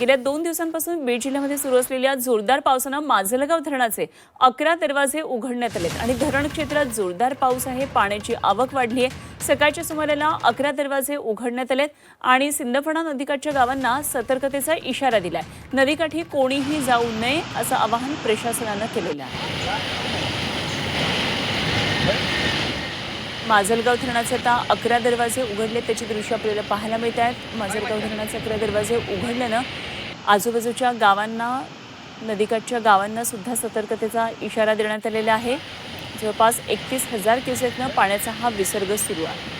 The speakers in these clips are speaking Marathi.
गेल्या दोन दिवसांपासून बीड जिल्ह्यामध्ये सुरू असलेल्या जोरदार पावसानं माजलगाव धरणाचे अकरा दरवाजे उघडण्यात आलेत आणि धरण क्षेत्रात जोरदार पाऊस आहे पाण्याची आवक वाढली आहे. सकाळच्या सुमाराला अकरा दरवाजे उघडण्यात आलेत आणि सिंदफणा नदीकाठच्या गावांना सतर्कतेचा इशारा दिलाय. नदीकाठी कोणीही जाऊ नये असं आवाहन प्रशासनानं केलेलं आहे. माजलगाव धरणाचे आता अकरा दरवाजे उघडले त्याची दृश्य आपल्याला पाहायला मिळत आहेत. माजलगाव धरणाचे अकरा दरवाजे उघडल्यानं आजूबाजूच्या गावांना नदीकाठच्या गावांना सुद्धा सतर्कतेचा इशारा देण्यात आलेला आहे. जवळपास एकतीस हजार क्युसेकनं पाण्याचा हा विसर्ग सुरू आहे.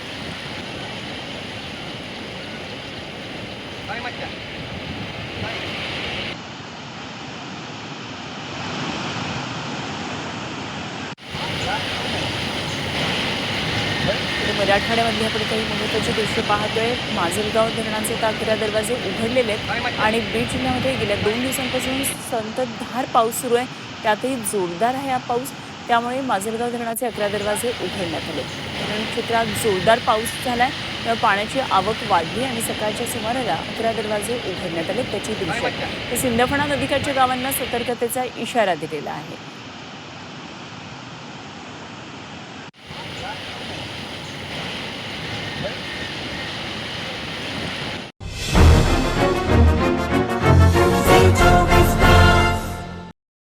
इकडे मराठवाड्यामधली आपण काही महत्त्वाची दृश्य पाहतोय. माजलगाव धरणाचे आता अकरा दरवाजे उघडलेले आहेत आणि बीड जिल्ह्यामध्ये गेल्या दोन दिवसांपासून संततधार पाऊस सुरू आहे. त्यातही जोरदार आहे हा पाऊस. त्यामुळे माजलगाव धरणाचे अकरा दरवाजे उघडण्यात आले. धरण क्षेत्रात जोरदार पाऊस झालाय. त्यामुळे पाण्याची आवक वाढली आणि सकाळच्या सुमाराला अकरा दरवाजे उघडण्यात आले. त्याची दृश्य तर सिंदफणा नदीकाठच्या गावांना सतर्कतेचा इशारा दिलेला आहे.